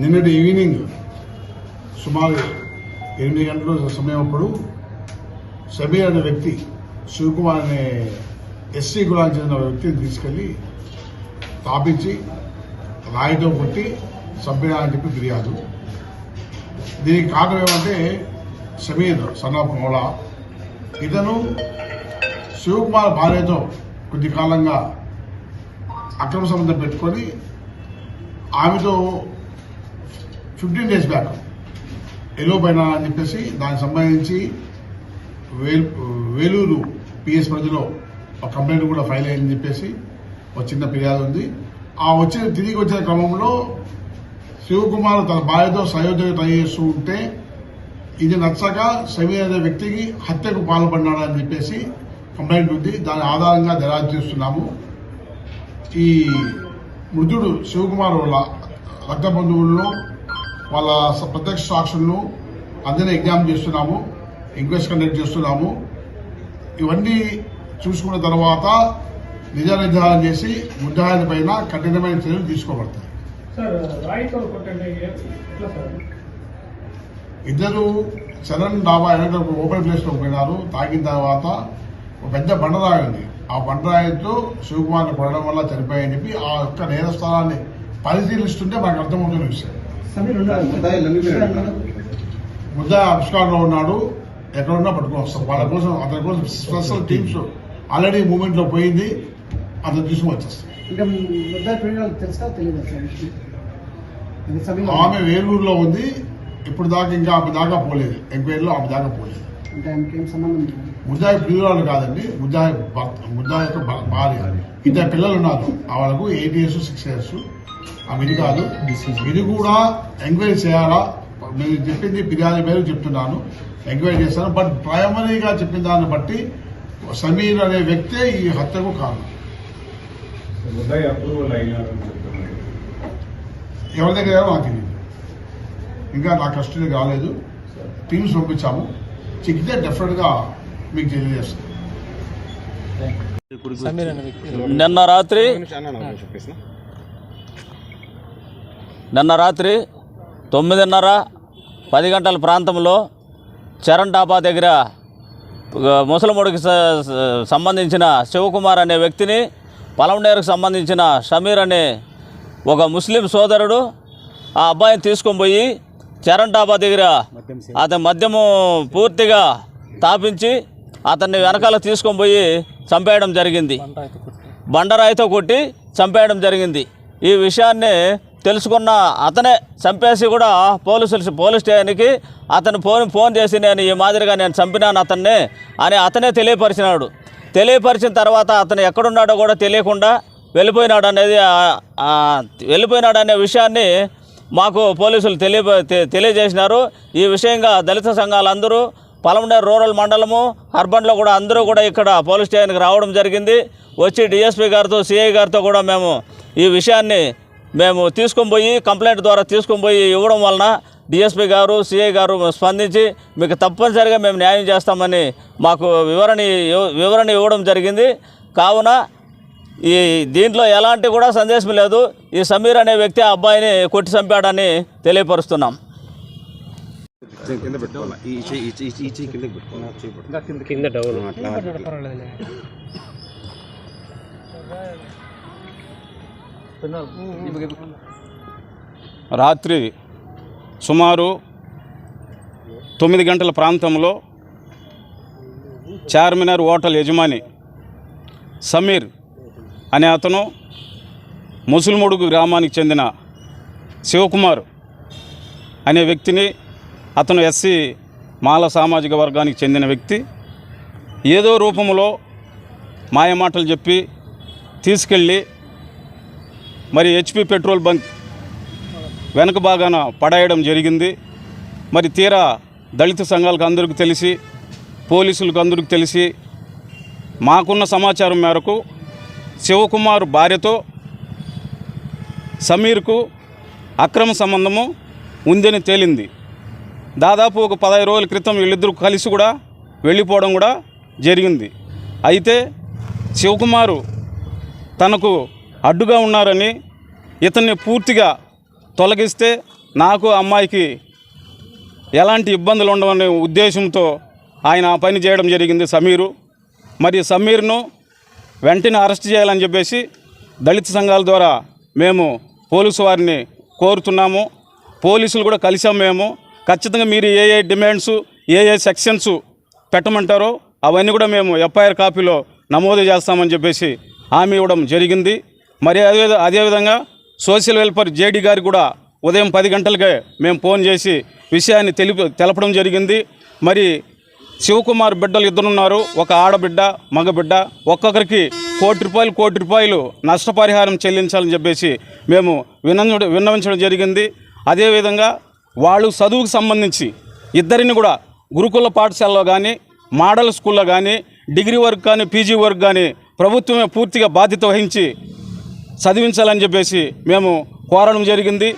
నిన్నటి ఈవినింగ్ సుమారు ఎనిమిది గంటల సమయం అప్పుడు సమీర్ అనే వ్యక్తి శివకుమార్ అనే ఎస్సీ కులానికి చెందిన వ్యక్తిని తీసుకెళ్ళి తాపించి రాయితో కొట్టి చంపినా అని చెప్పి ఫిర్యాదు. దీనికి కారణం ఏమంటే సమీర్ సన్నాఫ్ మౌలా ఇతను శివకుమార్ భార్యతో కొద్ది కాలంగా అక్రమ సంబంధం పెట్టుకొని ఆమెతో ఫిఫ్టీన్ డేస్ బ్యాక్ ఎలో పైన అని చెప్పేసి దానికి సంబంధించి వేలు వేలూరు పిఎస్ పరిధిలో ఒక కంప్లైంట్ కూడా ఫైల్ అయిందని చెప్పేసి ఒక చిన్న ఫిర్యాదు ఉంది. ఆ వచ్చిన తిరిగి వచ్చిన క్రమంలో శివకుమార్ తన భార్యతో సయోధ్య ట్రై చేస్తూ ఉంటే ఇది నచ్చక సమీర్ అనే వ్యక్తికి హత్యకు పాల్పడినాడని చెప్పేసి కంప్లైంట్ ఉంది. దాని ఆధారంగా దర్యాప్తు చేస్తున్నాము. ఈ మృతుడు శివకుమార్ వాళ్ళ రక్త బంధువుల్లో వాళ్ళ ప్రత్యక్ష సాక్షులను అందరినీ ఎగ్జామ్ చేస్తున్నాము ఎంక్వైరీ కండక్ట్ చేస్తున్నాము. ఇవన్నీ చూసుకున్న తర్వాత నిజ నిర్ధారణ చేసి ముద్దాయిల పైన కఠినమైన చర్యలు తీసుకోబడతాయి. ఇద్దరు చరణ్ డాబా వెనక ఒక ఓపెన్ ప్లేస్లో పోయినారు. తాగిన తర్వాత ఒక పెద్ద బండరాయి ఉంది ఆ బండరాయితో శివకుమార్ని కొడడం వల్ల చనిపోయాయని చెప్పి ఆ యొక్క నేర స్థలాన్ని పరిశీలిస్తుంటే మనకు అర్థమవుతున్న విషయం. ముద్ద ఆవిష్కారంలో ఉన్నాడు. ఎక్కడ ఉన్నా పట్టుకొని వస్తాం. వాళ్ళ కోసం అతని కోసం స్పెషల్ టీమ్స్ ఆల్రెడీ మూమెంట్లో పోయింది. అతను తీసుకుని వచ్చేస్తాం. ఆమె వేలూరులో ఉంది. ఇప్పుడు దాకా ఇంకా ఆమె దాకా పోలేదు. ఎంక్వైరీలో ఆమె దాకా పోలేదు. అంటే ఆయనకి ఏం సంబంధం లేదు. ముద్దాయి ప్రియురాలు కాదండి. ముద్దాయి భర్త ముద్దాయి యొక్క భ- భార్య. ఇద్దరు పిల్లలు ఉన్నారు. వాళ్ళకు ఎయిట్ ఇయర్స్ సిక్స్ ఇయర్స్. ఆమె ఇది కాదు ఇది కూడా ఎంక్వైరీ చేయాలా? మీరు చెప్పింది ఫిర్యాదు పేరు చెప్తున్నాను. ఎంక్వైరీ చేస్తాను బట్ ప్రైమరీగా చెప్పిన దాన్ని బట్టి సమీర్ అనే వ్యక్తే ఈ హత్యకు కారణం. ఎవరి దగ్గర నాకు తెలియదు. ఇంకా నా కస్టడీకి రాలేదు. టీమ్స్ పంపించాము. చెక్కితే డెఫినెట్గా మీకు తెలియజేస్తాను నిన్న రాత్రి నిన్న రాత్రి తొమ్మిదిన్నర పది గంటల ప్రాంతంలో చరణ్ డాబా దగ్గర ముసలముడికి సంబంధించిన శివకుమార్ అనే వ్యక్తిని పలమనేరుకు సంబంధించిన షమీర్ అనే ఒక ముస్లిం సోదరుడు ఆ అబ్బాయిని తీసుకొని పోయి చరణ్ డాబా దగ్గర అతని మద్యము పూర్తిగా తాపించి అతన్ని వెనకాల తీసుకొని పోయి చంపేయడం జరిగింది. బండరాయితో కొట్టి చంపేయడం జరిగింది. ఈ విషయాన్ని తెలుసుకున్న అతనే చంపేసి కూడా పోలీసులు పోలీస్ స్టేషన్కి అతను ఫోన్ ఫోన్ చేసి నేను ఈ మాదిరిగా నేను చంపినాను అతన్ని అని అతనే తెలియపరిచినాడు. తెలియపరిచిన తర్వాత అతను ఎక్కడున్నాడో కూడా తెలియకుండా వెళ్ళిపోయినాడు అనేది వెళ్ళిపోయినాడు అనే విషయాన్ని మాకు పోలీసులు తెలియ తె- తెలియజేసినారు. ఈ విషయంగా దళిత సంఘాలందరూ పలమనేరు రూరల్ మండలము అర్బన్లో కూడా అందరూ కూడా ఇక్కడ పోలీస్ స్టేషన్కి రావడం జరిగింది. వచ్చి డిఎస్పీ గారితో సిఐ గారితో కూడా మేము ఈ విషయాన్ని మేము తీసుకొని పోయి కంప్లైంట్ ద్వారా తీసుకొని పోయి ఇవ్వడం వలన డిఎస్పీ గారు సిఐ గారు స్పందించి మీకు తప్పనిసరిగా మేము న్యాయం చేస్తామని మాకు వివరణ వివరణ ఇవ్వడం జరిగింది. కావున ఈ దీంట్లో ఎలాంటి కూడా సందేశం లేదు. ఈ సమీర్ అనే వ్యక్తి ఆ అబ్బాయిని కొట్టి చంపాడని తెలియపరుస్తున్నాం. కింద పెట్టుకోవాలి రాత్రి సుమారు తొమ్మిది గంటల ప్రాంతంలో చార్మినార్ హోటల్ యజమాని సమీర్ అనే అతను ముసుల్ముడుగు గ్రామానికి చెందిన శివకుమార్ అనే వ్యక్తిని అతను ఎస్సీ మాల సామాజిక వర్గానికి చెందిన వ్యక్తి ఏదో రూపంలో మాయమాటలు చెప్పి తీసుకెళ్ళి మరి హెచ్పి పెట్రోల్ బంక్ వెనక భాగాన పడేయడం జరిగింది. మరి తీరా దళిత సంఘాలకు అందరికీ తెలిసి పోలీసులకు అందరికీ తెలిసి మాకున్న సమాచారం మేరకు శివకుమార్ భార్యతో సమీర్కు అక్రమ సంబంధము ఉందని తేలింది. దాదాపు ఒక పదహైదు రోజుల క్రితం వీళ్ళిద్దరూ కలిసి కూడా వెళ్ళిపోవడం కూడా జరిగింది. అయితే శివకుమారు తనకు అడ్డుగా ఉన్నారని ఇతన్ని పూర్తిగా తొలగిస్తే నాకు అమ్మాయికి ఎలాంటి ఇబ్బందులు ఉండవనే ఉద్దేశంతో ఆయన ఆ పని చేయడం జరిగింది సమీరు. మరి సమీర్ను వెంటనే అరెస్ట్ చేయాలని చెప్పేసి దళిత సంఘాల ద్వారా మేము పోలీసు వారిని కోరుతున్నాము. పోలీసులు కూడా కలిసాం మేము. ఖచ్చితంగా మీరు ఏ ఏ డిమాండ్స్ ఏ ఏ సెక్షన్స్ పెట్టమంటారో అవన్నీ కూడా మేము ఎఫ్ఐఆర్ కాపీలో నమోదు చేస్తామని చెప్పేసి హామీ ఇవ్వడం జరిగింది. మరి అదే అదేవిధంగా సోషల్ వెల్ఫేర్ జేడీ గారు కూడా ఉదయం పది గంటలకే మేము ఫోన్ చేసి విషయాన్ని తెలిపి తెలపడం జరిగింది. మరి శివకుమార్ బిడ్డలు ఇద్దరున్నారు. ఒక ఆడబిడ్డ మగబిడ్డ. ఒక్కొక్కరికి కోటి రూపాయలు కోటి రూపాయలు నష్టపరిహారం చెల్లించాలని చెప్పేసి మేము విన్న విన్నవించడం జరిగింది. అదేవిధంగా వాళ్ళు చదువుకు సంబంధించి ఇద్దరిని కూడా గురుకుల పాఠశాలలో కానీ మోడల్ స్కూల్లో కానీ డిగ్రీ వర్క్ కానీ పీజీ వర్క్ కానీ ప్రభుత్వమే పూర్తిగా బాధ్యత వహించి చదివించాలని చెప్పేసి మేము కోరడం జరిగింది.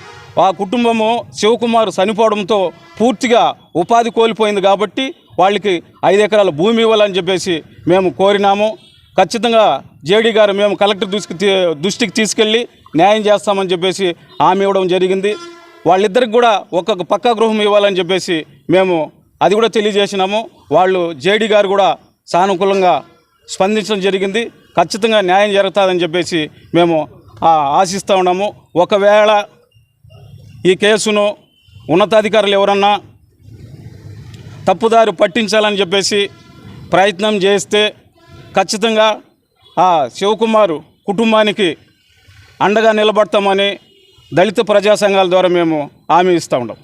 ఆ కుటుంబము శివకుమార్ చనిపోవడంతో పూర్తిగా ఉపాధి కోల్పోయింది కాబట్టి వాళ్ళకి ఐదు ఎకరాల భూమి ఇవ్వాలని చెప్పేసి మేము కోరినాము. ఖచ్చితంగా జేడీ గారు మేము కలెక్టర్ దృష్టికి దృష్టికి తీసుకెళ్ళి న్యాయం చేస్తామని చెప్పేసి హామీ ఇవ్వడం జరిగింది. వాళ్ళిద్దరికి కూడా ఒక్కొక్క పక్కా గృహం ఇవ్వాలని చెప్పేసి మేము అది కూడా తెలియజేసినాము. వాళ్ళు జేడీ గారు కూడా సానుకూలంగా స్పందించడం జరిగింది. ఖచ్చితంగా న్యాయం జరుగుతుందని చెప్పేసి మేము ఆశిస్తూ ఉన్నాము. ఒకవేళ ఈ కేసును ఉన్నతాధికారులు ఎవరన్నా తప్పుదారి పట్టించాలని చెప్పేసి ప్రయత్నం చేస్తే ఖచ్చితంగా ఆ శివకుమారు కుటుంబానికి అండగా నిలబడతామని దళిత ప్రజా సంఘాల ద్వారా మేము హామీ ఇస్తూ ఉన్నాం.